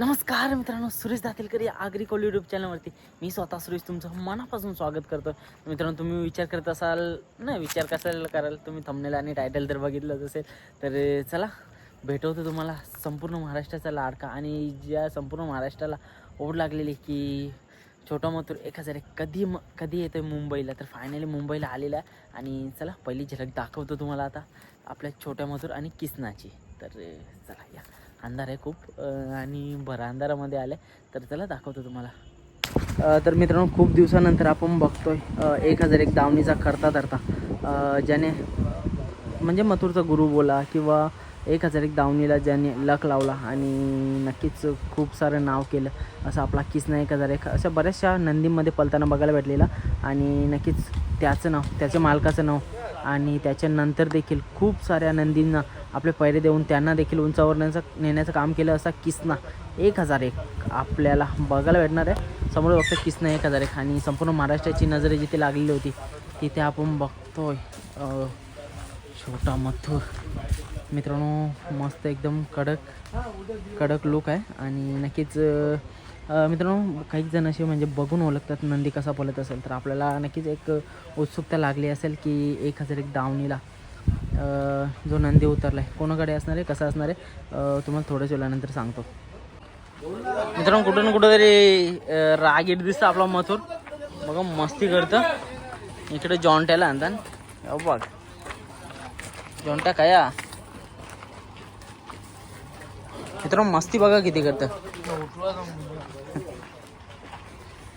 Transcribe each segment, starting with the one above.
नमस्कार मित्रांनो सुरेश दातीलकर या आग्रिकोल यूट्यूब चॅनलवरती मी स्वतः सुरेश तुमचं मनापासून स्वागत करतो मित्रांनो तुम्ही विचार करत असाल नाही विचार कसायला कराल? तुम्ही थंबनेल आणि टायटल जर बघितलंच असेल तर चला भेटवतो तुम्हाला संपूर्ण महाराष्ट्राचा लाडका. आणि ज्या संपूर्ण महाराष्ट्राला ओढ लागलेली की छोटा मथुर एक हजार एक कधी म कधी येतो मुंबईला तर फायनली मुंबईला आलेला आहे. आणि चला पहिली झलक दाखवतो तुम्हाला आता आपल्या छोट्या मथुर आणि किसनाची. तर चला या. अंधार आहे खूप आणि बरं अंधारामध्ये आलं तर त्याला दाखवतो तुम्हाला. तर मित्रांनो खूप दिवसानंतर आपण बघतोय एक हजार एक दावणीचा करता धरता. ज्याने म्हणजे मथुरचा गुरु बोला किंवा एक हजार एक दावणीला ज्याने लक लावला आणि नक्कीच खूप सारं नाव केलं असं आपला किसना एक हजार एक अशा बऱ्याचशा नंदीमध्ये पलताना बघायला भेटलेला. आणि नक्कीच त्याचं नाव त्याच्या मालकाचं नाव आणि त्याच्यानंतर देखील खूप साऱ्या नंदींना आपले पैरे देऊन त्यांना देखील उंचावर नेण्याचं नेण्याचं काम केलं असा किसना. एक हजार एक आपल्याला बघायला भेटणार आहे. समोर बघतो किसना एक हजार एक. आणि संपूर्ण महाराष्ट्राची नजर जिथे लागलेली होती तिथे आपण बघतोय. छोटा मथुर. मित्रांनो मस्त एकदम कडक कडक लुक आहे. आणि नक्कीच मित्रांनो काही जण असे म्हणजे बघून ओळखतात नंदी कसा पळत असेल. तर आपल्याला नक्कीच एक उत्सुकता लागली असेल की एक हजार एक दावणीला जो नंदी उतरला आहे कोणाकडे असणार आहे? कसा असणार आहे? तुम्हाला थोड्याच वेळानंतर सांगतो. मित्रांनो कुठं ना कुठंतरी रागीट दिसतं आपला मथुर. बघा मस्ती करतं. इकडे जॉन्ट्याला आणतात. बघ. जॉन्ट्या काया मित्रांनो मस्ती बघा किती करतं.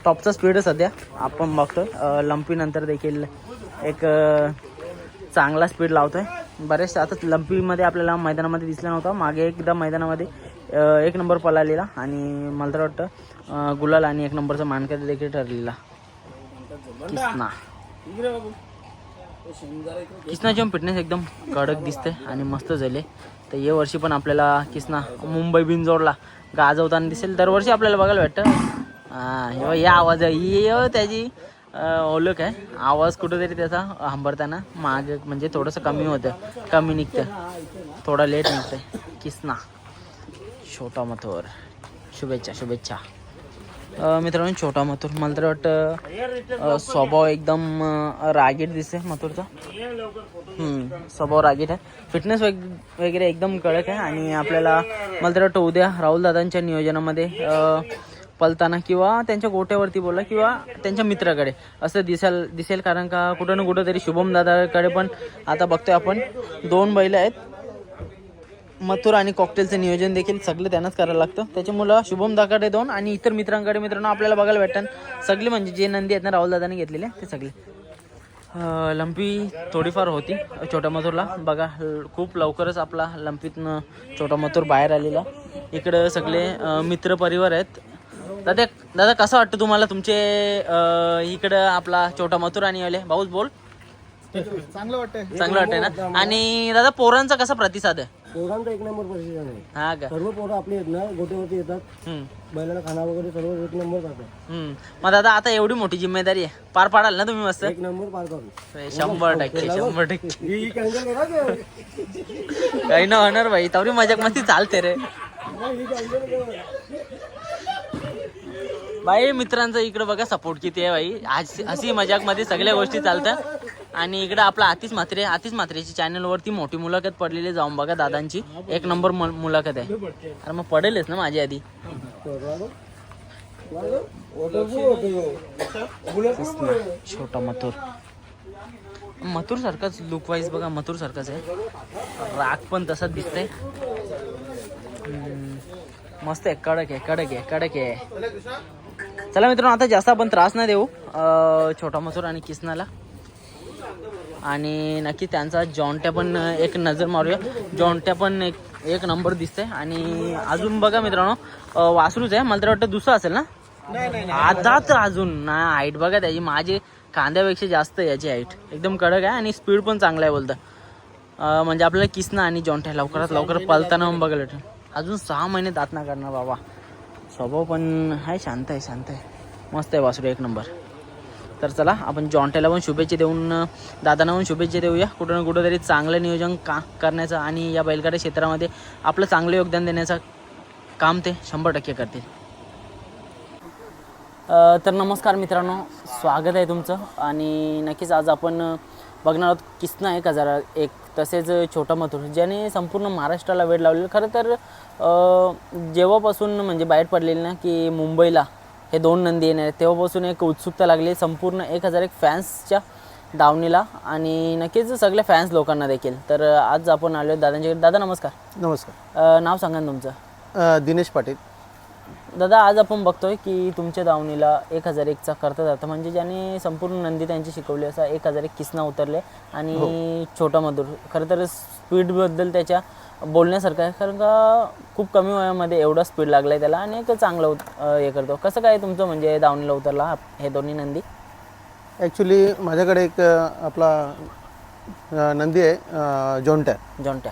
टॉपचा स्पीड आहे सध्या. आपण बघतोय. लंपीनंतर देखील एक चांगला स्पीड लावतोय. बरेचसे आता लंपीमध्ये आपल्याला मैदानामध्ये दिसला नव्हता. मागे एकदा मैदानामध्ये एक नंबर पळालेला आणि मला तर वाटतं गुलाल आणि एक नंबरचा मानकरी देखील ठरलेला. किसना. किसनाची फिटनेस एकदम कडक दिसते आणि मस्त झाले. तर या वर्षी पण आपल्याला किसना मुंबई बिनजोडला गाजवताना दिसेल. दरवर्षी आपल्याला बघायला वाटतं हा हे या आवाज ही त्याची अं, ओळख आहे. आवाज कुठेतरी त्याचा हंबरताना माग म्हणजे थोडंसं कमी होतं. कमी निघतं थोडा लेट निघतं किसना छोटा मथुर. शुभेच्छा शुभेच्छा. मित्रांनो छोटा मथुर. मला तर वाटतं स्वभाव एकदम रागीट दिसते मथुरचा. स्वभाव रागीट आहे. फिटनेस वगैरे एकदम कडक आहे. आणि आपल्याला मला तर वाटतं उद्या राहुल दादांच्या नियोजनामध्ये पलताना किंवा त्यांच्या गोट्यावरती बोला किंवा त्यांच्या मित्राकडे. असं दिसेल दिसेल कारण का कुठं ना कुठं तरी शुभम दादाकडे पण आता बघतोय आपण. दोन बैल आहेत. मथुर आणि कॉकटेलचं नियोजन देखील सगळं त्यांनाच करायला लागतं. त्याच्यामुळं शुभम दाकडे दोन आणि इतर मित्रांकडे मित्रांनो आपल्याला बघायला भेटतात. सगळे म्हणजे जे नंदी आहेत ना राहुल दादाने घेतलेले ते सगळे. लंपी थोडीफार होती छोट्या मथुरला. बघा खूप लवकरच आपला लंपीतनं छोटा मथुर बाहेर आलेला. इकडं सगळे मित्र परिवार आहेत. दादा दादा कसं वाटतं तुम्हाला तुमचे इकडं आपला छोटा मथुर आणि आले भाऊच बोल. चांगलं वाटतंय. चांगलं वाटतंय ना? आणि दादा पोरांचा कसा प्रतिसाद आहे? पोरांचा एक नंबर परिस्थिती आहे. हा का? सर्व पोरं आपली आहेत ना गोट्यावरती येतात. बैलाला खाना वगैरे सर्व एक नंबर जातात. मग दादा आता एवढी मोठी जिम्मेदारी आहे. पार पाडाल ना तुम्ही मस्त? एक नंबर पार करू शंभर टक्के शंभर टक्के. ही कॅन्सल करा की? काही ना होणार भाई तवरी मजाक मस्ती चालते रे नाही, ही cancel करा. बाई मित्रांचा इकडे बघा सपोर्ट किती आहे बाई आज हसी मजाकमध्ये सगळ्या गोष्टी चालतात. आणि इकडे आपला आतिश म्हात्रे आतिश म्हात्रेची चॅनल वरती मोठी मुलाखत पडलेली जाऊन बघा दादांची. एक नंबर मुलाखत आहे. अरे मग पडेलच ना माझी आधी. छोटा मथुर. मथुर सारखाच लुक वाईज बघा मथुर सारखाच आहे. राग पण तसाच दिसतंय. मस्त आहे कडक आहे कडक आहे कडक आहे. चला मित्रांनो आता जास्त आपण त्रास नाही देऊ. छोटा मथुर आणि किसनाला. आणि नक्की त्यांचा जॉन्ट्या पण एक नजर मारूया. जॉन्ट्या पण एक एक नंबर दिसतंय. आणि अजून बघा मित्रांनो वासरूच आहे. मला तर वाटतं दुसरं असेल ना? आता तर अजून. ना हाईट बघा त्याची. माझी कांद्यापेक्षा जास्त आहे याची हाईट एकदम कडक आहे आणि स्पीड पण चांगला आहे बोलतं. म्हणजे आपल्याला किसना आणि जॉन्ट्या लवकरात लवकर पलताना बघायला भेटेल. अजून सहा महिने दात ना करणार बाबा. स्वभाव पण आहे शांत आहे शांत आहे. मस्त आहे वासरू एक नंबर. तर चला आपण जॉन्टेला पण शुभेच्छा देऊन दादांना पण शुभेच्छा देऊया. कुठं ना कुठं तरी चांगलं नियोजन का करण्याचं आणि या बैलगाड्या क्षेत्रामध्ये आपलं चांगलं योगदान देण्याचं काम ते शंभर टक्के करतील. तर नमस्कार मित्रांनो स्वागत आहे तुमचं. आणि नक्कीच आज आपण बघणार आहोत किसना एक हजार एक. तसेच छोटा मथुर ज्याने संपूर्ण महाराष्ट्राला वेळ लावलेलं. खरं तर जेव्हापासून म्हणजे बाहेर पडलेली ना की मुंबईला हे दोन नंदी येणार आहेत तेव्हापासून एक उत्सुकता लागली संपूर्ण एक हजार एक फॅन्सच्या दावणीला आणि नक्कीच सगळ्या फॅन्स लोकांना देखील. तर आज आपण आलो दादांच्याकडे दादा नमस्कार. नमस्कार. नाव सांगा ना तुमचं. दिनेश पाटील. दादा आज आपण बघतोय की तुमच्या दावणीला एक हजार एकचा करता जातं. म्हणजे ज्याने संपूर्ण नंदी त्यांची शिकवली असा एक हजार एक किसना उतरले आणि छोटा मधुर. खरं तर स्पीडबद्दल त्याच्या बोलण्यासारखं आहे. कारण का खूप कमी वयामध्ये एवढा स्पीड लागला आहे त्याला आणि एक चांगलं उत- हे करतो. कसं काय तुमचं म्हणजे दावणीला उतरला हा- हे दोन्ही नंदी? ॲक्च्युली माझ्याकडे एक आपला नंदी आहे जोंट्या जॉन्ट्या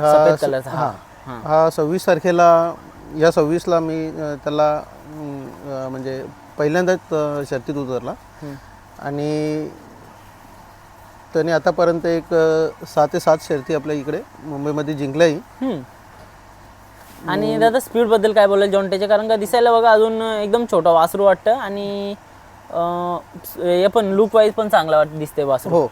हा सफेद कलरचा हा. हा. हां. हा सव्वीस तारखेला या सव्वीसला मी त्याला म्हणजे पहिल्यांदाच शर्तीत उतरला. आणि त्याने आतापर्यंत एक सहा ते सात शर्ती आपल्या इकडे मुंबईमध्ये जिंकल्याही. आणि दादा स्पीडबद्दल काय बोलाल? जॉन्टेचे कारण का दिसायला बघा अजून एकदम छोटा वासरू वाटतं. आणि हे पण लुक वाईज पण चांगला वाट दिसते वासरू. हो.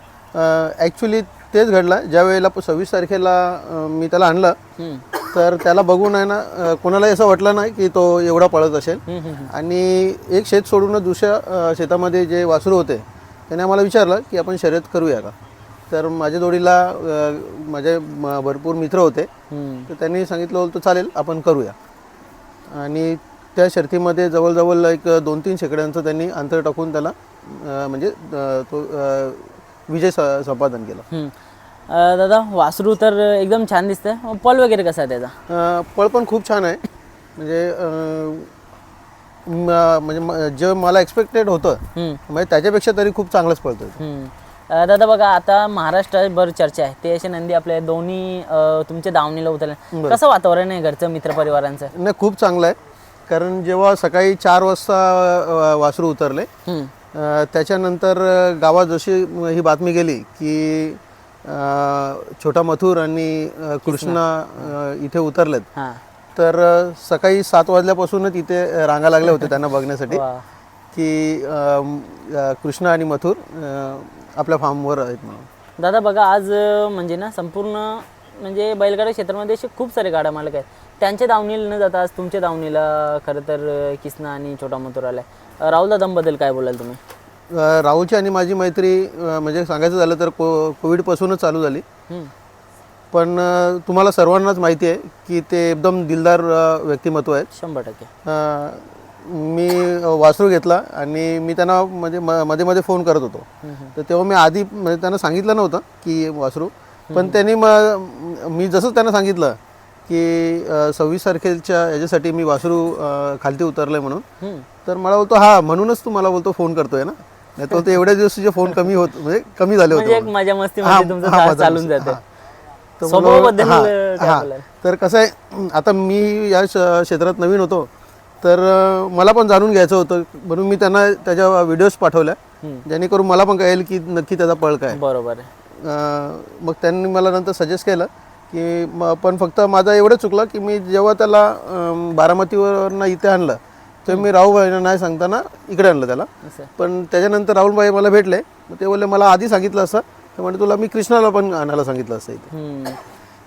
ॲक्च्युली तेच घडलं ज्या वेळेला सव्वीस तारखेला मी त्याला आणलं. तर त्याला बघून आहे ना कोणालाही असं वाटलं नाही की तो एवढा पळत असेल. आणि एक शेत सोडून दुसऱ्या शेतामध्ये जे वासरू होते त्याने आम्हाला विचारलं की आपण शर्यत करूया का तर माझ्या जोडीला माझे भरपूर मित्र होते. तर त्यांनी सांगितलं होतं चालेल आपण करूया आणि त्या शर्तीमध्ये जवळजवळ एक दोन तीन शेकड्यांचं त्यांनी अंतर टाकून त्याला म्हणजे तो विजय स- संपादन केला. हम्म. अं, दादा वासरू तर एकदम छान दिसतंय. पल वगैरे कसा आहे त्याचा? अ, पळ पण खूप छान आहे. म्हणजे अ, म- म्हणजे म- जे मला एक्सपेक्टेड होतं हम्म, म्हणजे त्याच्यापेक्षा तरी खूप चांगलंच पळतोय तो. हम्म. अं, दादा बघा आता महाराष्ट्राभर चर्चा आहे. ते असे नंदी आपले दोन्ही अं, तुमच्या दावणीला उतरले. कसं वातावरण आहे घरचं मित्रपरिवारांचं? नाही खूप चांगलं आहे. कारण जेव्हा सकाळी चार वाजता अ, वासरू उतरले हम्म, त्याच्यानंतर गावात जशी ही बातमी गेली की छोटा मथुर आणि कृष्णा इथे उतरलेत. तर सकाळी सात वाजल्यापासूनच इथे रांगा लागल्या होत्या त्यांना बघण्यासाठी. की कृष्णा आणि मथुर आपल्या फार्मवर आहेत म्हणून. दादा बघा आज म्हणजे ना संपूर्ण म्हणजे बैलगाडा क्षेत्रामध्ये असे खूप सारे गाड्या मालक आहेत. त्यांच्या दावणीला न जाता आज तुमच्या दावणीला खरं तर किसना आणि छोटा मथुर आलाय. अं, राहुल दादांबद्दल काय बोलाल तुम्ही? राहुलची आणि माझी मैत्री म्हणजे सांगायचं झालं तर को कोविडपासूनच चालू झाली. पण तुम्हाला सर्वांनाच माहिती आहे की ते एकदम दिलदार व्यक्तिमत्व आहेत. शंभर टक्के. मी वासरू घेतला आणि मी त्यांना म्हणजे मध्ये मध्ये फोन करत होतो. तर तेव्हा मी आधी म्हणजे त्यांना सांगितलं नव्हतं की वासरू. पण त्यांनी मग मी जसंच त्यांना सांगितलं की सव्वीस तारखेच्या याच्यासाठी मी वासरू खालती उतरलं म्हणून. तर मला बोलतो हा म्हणूनच तू मला बोलतो फोन करतोय ना. नाही तर एवढ्या दिवस तुझे फोन कमी होत म्हणजे कमी झाले म्हणजे होते एक मजा मस्ती चालून जाते. तर कसं आहे आता मी या क्षेत्रात नवीन होतो तर मला पण जाणून घ्यायचं होतं म्हणून मी त्यांना त्याच्या व्हिडिओज पाठवल्या. जेणेकरून मला पण कळेल की नक्की त्याचा पळ काय बरोबर मग त्यांनी मला नंतर सजेस्ट केलं की म पण फक्त माझं एवढं चुकलं की मी जेव्हा त्याला अं, बारामतीवरनं इथे आणलं तर मी राहुबाईंना नाही सांगताना इकडे आणलं त्याला. असं. पण त्याच्यानंतर राहुलबाई मला भेटले. मग ते बोलले मला आधी सांगितलं असतं तर म्हणजे तुला मी कृष्णाला पण आणायला सांगितलं असतं इथे. हम्म.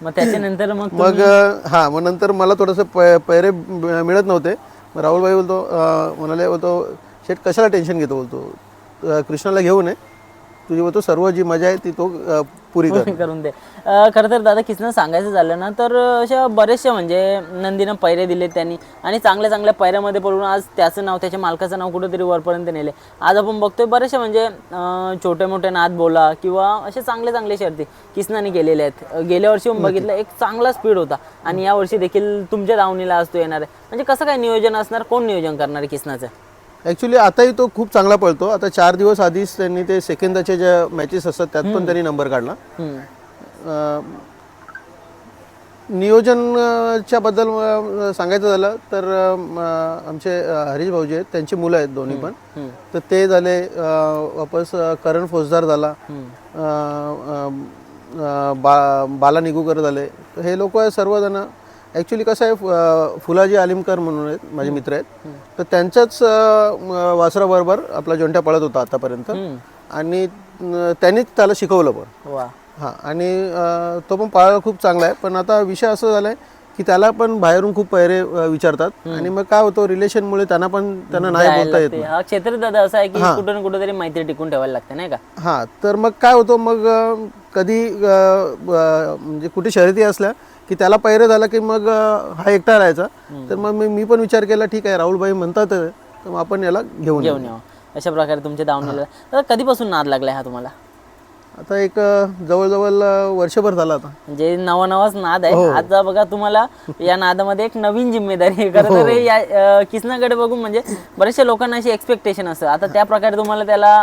मग त्याच्यानंतर मग मग अं, हा मग नंतर मला थोडंसं पै पैरे ब- मिळत नव्हते. मग राहुलबाई बोलतो अं, म्हणाले बोलतो शेट कशाला टेन्शन घेतो? बोलतो अं, कृष्णाला घेऊ नये तुझी बोलतो सर्व जी मजा आहे ती तो पुरी करून दे. खरं तर दादा किसनं सांगायचं झालं ना तर अशा बरेचशा म्हणजे नंदीनं पैरे दिले त्यांनी. आणि चांगल्या चांगल्या पैऱ्यामध्ये पडून आज त्याचं नाव त्याच्या मालकाचं नाव कुठंतरी वरपर्यंत नेले आज आपण बघतोय बरेचशा म्हणजे छोटे मोठे नाद बोला किंवा असे चांगले चांगले शर्ती किसनाने केलेले आहेत. गेल्या वर्षी बघितलं एक चांगला स्पीड होता. आणि या वर्षी देखील तुमच्या दावणीला आज तो येणार आहे. म्हणजे कसं काय नियोजन असणार? कोण नियोजन करणार आहे किसनाचं? ॲक्च्युली आताही तो खूप चांगला पळतो. आता चार दिवस आधीच त्यांनी ते सेकंदाच्या ज्या मॅचेस असतात त्यात पण त्यांनी नंबर काढला. नियोजनच्या बद्दल सांगायचं झालं तर आमचे हरीश भाऊजी आहेत. त्यांची मुलं आहेत दोन्ही पण. तर ते झाले वापस करण फौजदार झाला. बा बाला निगुकर झाले. हे लोक सर्वजण ॲक्च्युली कसं आहे फुलाजी आलिमकर म्हणून आहेत माझे मित्र आहेत. तर त्यांच्याच वासराबरोबर आपला जोंट्या पळत होता आतापर्यंत. आणि त्यांनीच त्याला शिकवलं पण. हां आणि तो पण पळायला खूप चांगला आहे. पण आता विषय असं झाला आहे की त्याला पण बाहेरून खूप पैरे विचारतात. आणि मग काय होतं रिलेशनमुळे त्यांना पण त्यांना नाही बोलता येत हा क्षेत्र दादा असं आहे की कुठं ना कुठं तरी मैत्री टिकून ठेवायला लागते नाही का? हां तर मग काय होतं मग कधी म्हणजे कुठे शर्यती असल्या की त्याला पैरे झाला की मग हा एकटा राहायचा. तर मग मी मी पण विचार केला ठीक आहे राहुलबाई म्हणतात तर मग आपण याला घेऊन घेऊन यावं अशा प्रकारे तुमच्या दावणीला दादा कधीपासून नाद लागलाय हा तुम्हाला? आता एक जवळजवळ वर्षभर झालं आता. म्हणजे नवा नवाच नाद आहे. आता बघा तुम्हाला या नादामध्ये एक नवीन जिम्मेदारी आहे. तर या किसनाकडे बघून म्हणजे बरेचशा लोकांना अशी एक्सपेक्टेशन असतं. आता त्या प्रकारे तुम्हाला त्याला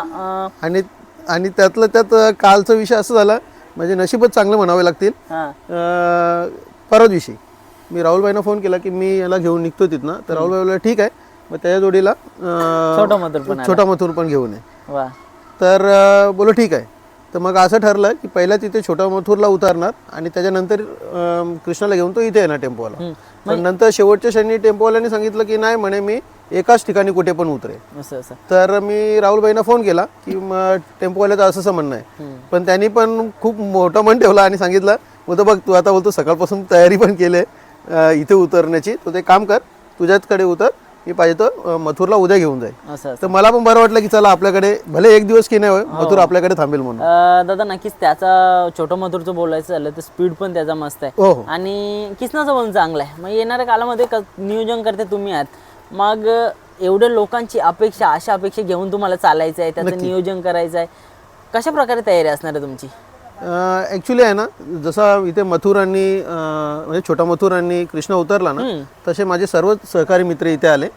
आणि आणि त्यातलं त्यात कालचा विषय असं झाला म्हणजे नशीबच चांगलं म्हणावे लागतील. हा. अं, परवा दिवशी मी राहुलबाईंना फोन केला की मी याला घेऊन निघतो तिथनं. तर राहुलबाई बोलला ठीक आहे. मग त्याच्या जोडीला अं, छोटा मधुर पण आला. छोटा मथुर पण घेऊन ये. वा. तर अं, बोलो ठीक आहे. तर मग असं ठरलं की पहिला तिथे छोटा मथुरला उतारणार आणि त्याच्यानंतर अं, कृष्णाला घेऊन तो इथे येणार टेम्पोवाला. पण नंतर शेवटच्या क्षणी टेम्पोवाल्याने सांगितलं की नाही म्हणे मी एकाच ठिकाणी कुठे पण उतरे असं असं. तर मी राहुलबाईंना फोन केला की मग टेम्पोवाल्याचं असं असं म्हणणं आहे. पण त्यांनी पण खूप मोठं मन ठेवलं आणि सांगितलं. बोलतो बघ तू आता बोलतो सकाळपासून तयारी पण केली आहे इथे उतरण्याची. तू ते काम कर तुझ्याचकडे उतर. मी पाहिजे तर मथुरला उद्या घेऊन जाईल. तर मला पण बरं वाटलं की चला आपल्याकडे भले एक दिवस की नाही होय मथुर आपल्याकडे थांबेल म्हणून. दादा नक्कीच त्याचा छोटं मधुरचं बोलायचं झालं तर स्पीड पण त्याचा मस्त आहे. हो हो. आणि किसनाचं पण चांगलं आहे. मग येणाऱ्या कालामध्ये नियोजन करते तुम्ही आहात. मग एवढ्या लोकांची अपेक्षा अशा अपेक्षा घेऊन तुम्हाला चालायचं आहे त्याचं नियोजन करायचं आहे. कशा प्रकारे तयारी असणार आहे तुमची? ॲक्च्युली आहे ना जसा इथे मथुर आणि अं, म्हणजे छोटा मथुर आणि कृष्ण उतरला ना तसे माझे सर्व सहकारी मित्र इथे आले.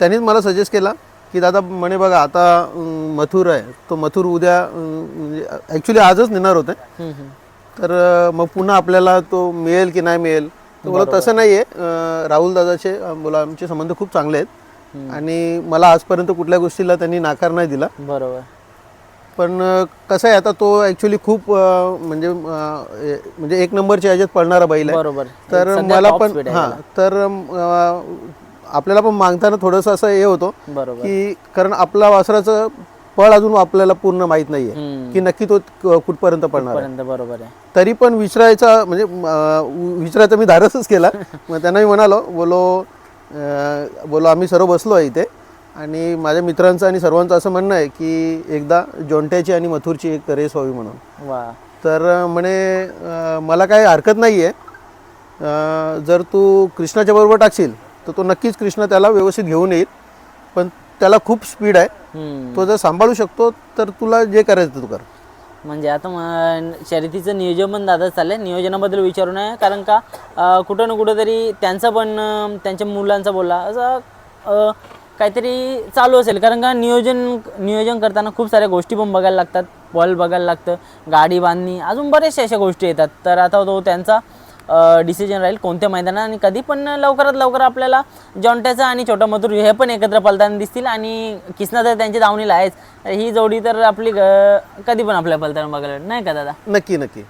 त्यांनीच मला सजेस्ट केला की दादा म्हणे बघा आता अं, मथुर आहे. तो मथुर उद्या अं, म्हणजे ॲक्च्युली आजच नेणार होते. हम्म, हम्म. तर अं, मग पुन्हा आपल्याला तो मिळेल की नाही मिळेल बोला तसं नाही आहे राहुल दादाचे बोला आमचे संबंध खूप चांगले आहेत. आणि मला आजपर्यंत कुठल्या गोष्टीला त्यांनी नाकार नाही दिला. बरोबर. पण कसं आहे आता तो ॲक्च्युली खूप म्हणजे म्हणजे एक नंबरच्या ह्याच्यात पळणारा बैल आहे. बरोबर. तर मला पण हां तर आपल्याला पण मागताना थोडंसं असं हे होतं की कारण आपला वासराचं पळ अजून आपल्याला पूर्ण माहीत नाही आहे हम्म. की नक्की तो क- कुठपर्यंत आहे. पर्यंत बरोबर आहे. तरी पण विचारायचा म्हणजे अं, विचारायचा मी धाडसच केला. मग त्यांना मी म्हणालो बोलो अं, बोलो आम्ही सर्व बसलो आहे इथे. आणि माझ्या मित्रांचं आणि सर्वांचं असं म्हणणं आहे की एकदा जोंट्याची आणि मथुरची एक रेस व्हावी म्हणून. वा. तर अं, म्हणे अं, मला काही हरकत नाही आहे जर तू कृष्णाच्या बरोबर टाकशील तर तो नक्कीच कृष्ण त्याला व्यवस्थित घेऊन येईल. पण त्याला खूप स्पीड आहे. हम्म. तो जर सांभाळू शकतो तर तुला जे करायचं ते कर. म्हणजे आता म- शर्यतीचं नियोजन पण दादा चाललंय. नियोजनाबद्दल विचारू नये कारण का अं, कुठं ना कुठं तरी त्यांचा पण अं, त्यांच्या मुलांचा बोलला. असं अं, काहीतरी चालू असेल. कारण का नियोजन नियोजन करताना खूप साऱ्या गोष्टी पण बघायला लागतात. बॉल बघायला लागतं. गाडी बांधणी. अजून बऱ्याचशा अशा गोष्टी येतात. तर आता तो त्यांचा डिसिजन राहील कोणत्या मैदानात आणि कधी पण लवकरात लवकर आपल्याला जॉन्ट्याचा आणि छोटा मथुर हे पण एकत्र पलताना दिसतील आणि किसना तर त्यांच्या दावणीला आहेच. ही जोडी तर आपली कधी पण आपल्या पलताना बघायला. नाही का दादा? नक्की नक्की.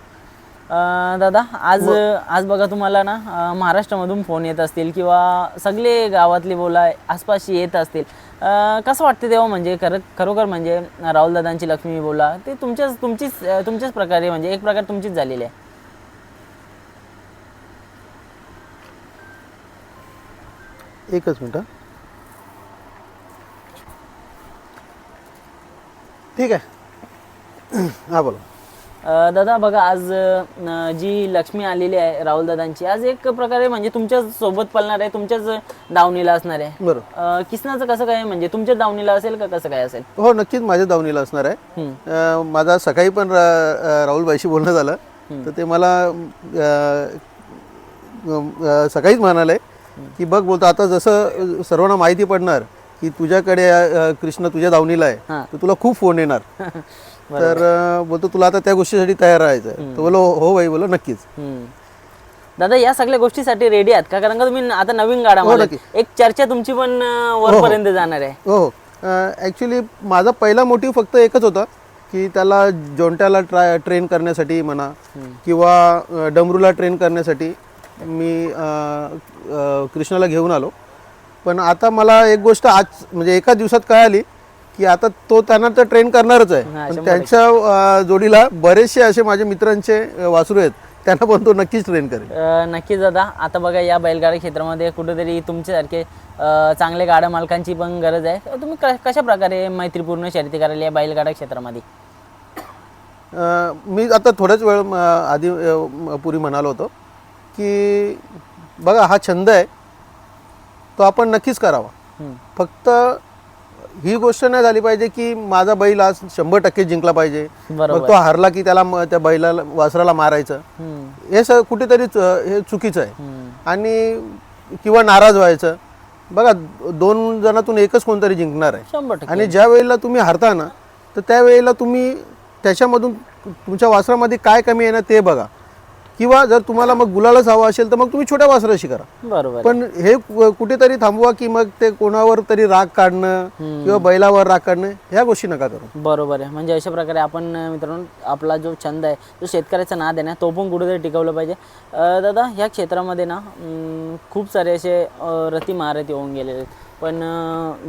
दादा आज आज बघा तुम्हाला ना महाराष्ट्रामधून फोन येत असतील किंवा सगळे गावातली बोला आसपासची येत असतील. कसं वाटतं तेव्हा म्हणजे खरं खरोखर म्हणजे राहुल दादांची लक्ष्मी बोला ते तुमच्याच तुमचीच तुमच्याच प्रकारे म्हणजे एक प्रकारे तुमचीच झालेली आहे. एकच मिनिट. ठीक आहे. हा बोला. अं, दादा बघा आज अं, जी लक्ष्मी आलेली आहे राहुल दादांची आज एक प्रकारे म्हणजे तुमच्याच सोबत पळणार आहे तुमच्याच दावणीला असणार आहे. बरं. अं, किसनाचं कसं काय म्हणजे तुमच्याच दावणीला असेल का कसं काय असेल? हो नक्कीच माझ्या दावणीला असणार आहे. हम्म. अं, माझा सकाळी पण रा- अं, राहुलबाईशी बोलणं झालं. तर ते मला अं, अं, सकाळीच म्हणाले. की बघ बोलतो आता जसं सर्वांना माहिती पडणार की तुझ्याकडे कृष्ण तुझ्या दावणीला आहे हां. तर तुला खूप फोन येणार. तर बोलतो तुला आता त्या गोष्टीसाठी तयार राहायचं तर बोलो हो भाई बोलो नक्कीच. दादा या सगळ्या गोष्टीसाठी रेडी आहात का? कारण का तुम्ही आता नवीन गाडा. नक्की. एक चर्चा तुमची पण वरपर्यंत जाणार आहे. हो हो. ॲक्च्युली माझा पहिला मोटिव्ह फक्त एकच होता की त्याला जोंट्याला ट्राय ट्रेन करण्यासाठी म्हणा किंवा डमरूला ट्रेन करण्यासाठी. मी कृष्णाला घेऊन आलो. पण आता मला एक गोष्ट आज म्हणजे एका दिवसात कळाली की आता तो त्यांना तर ट्रेन करणारच आहे. पण त्यांच्या जोडीला बरेचसे असे माझे मित्रांचे वासरू आहेत. त्यांना पण तो नक्कीच ट्रेन करेल. अ, नक्कीच दादा. आता बघा या बैलगाडी क्षेत्रामध्ये कुठेतरी तुमच्यासारखे चांगले गाड्या मालकांची पण गरज आहे. तुम्ही कशा प्रकारे मैत्रीपूर्ण शर्यती करायला या बैलगाडा क्षेत्रामध्ये? मी आता थोड्याच वेळ आधी पूर्वी म्हणालो होतो. की बघा हा छंद आहे तो आपण नक्कीच करावा. फक्त ही गोष्ट नाही झाली पाहिजे की माझा बैल आज शंभर टक्के जिंकला पाहिजे. मग तो हारला की त्याला त्या बैलाला वासराला मारायचं. हे स कुठेतरी हे चुकीचं आहे. आणि किंवा नाराज व्हायचं बघा दोन जणातून एकच कोणतरी जिंकणार आहे आणि ज्या वेळेला तुम्ही हारता ना तर त्यावेळेला तुम्ही त्याच्यामधून तुमच्या वासरामध्ये काय कमी आहे ना ते बघा किंवा जर तुम्हाला मग गुलालच हवा असेल तर मग तुम्ही छोट्या वासराशी करा. बरोबर. पण हे कुठेतरी थांबवा की मग ते कोणावर तरी राग काढणं किंवा बैलावर राग काढणं ह्या गोष्टी नका करू. बरोबर आहे. म्हणजे अशा प्रकारे आपण मित्रांनो आपला जो छंद आहे जो शेतकऱ्याचा नाद आहे ना तो पण कुठेतरी टिकवलं पाहिजे. दादा ह्या क्षेत्रामध्ये ना खूप सारे असे रती महारथी होऊन गेलेले आहेत. पण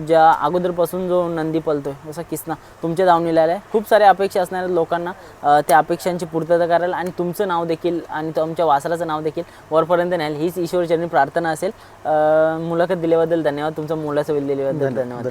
ज्या अगोदरपासून जो नंदी पलतोय जसा किसना तुमच्या दावणीला आहे खूप साऱ्या अपेक्षा असणाऱ्या लोकांना त्या अपेक्षांची पूर्तता करायला आणि तुमचं नाव देखील आणि तुमच्या वासराचं नाव देखील वरपर्यंत न्याल हीच ईश्वरचरणी प्रार्थना असेल. मुलाखत दिल्याबद्दल धन्यवाद. तुमचा मुलाचा वेळ दिल्याबद्दल धन्यवाद.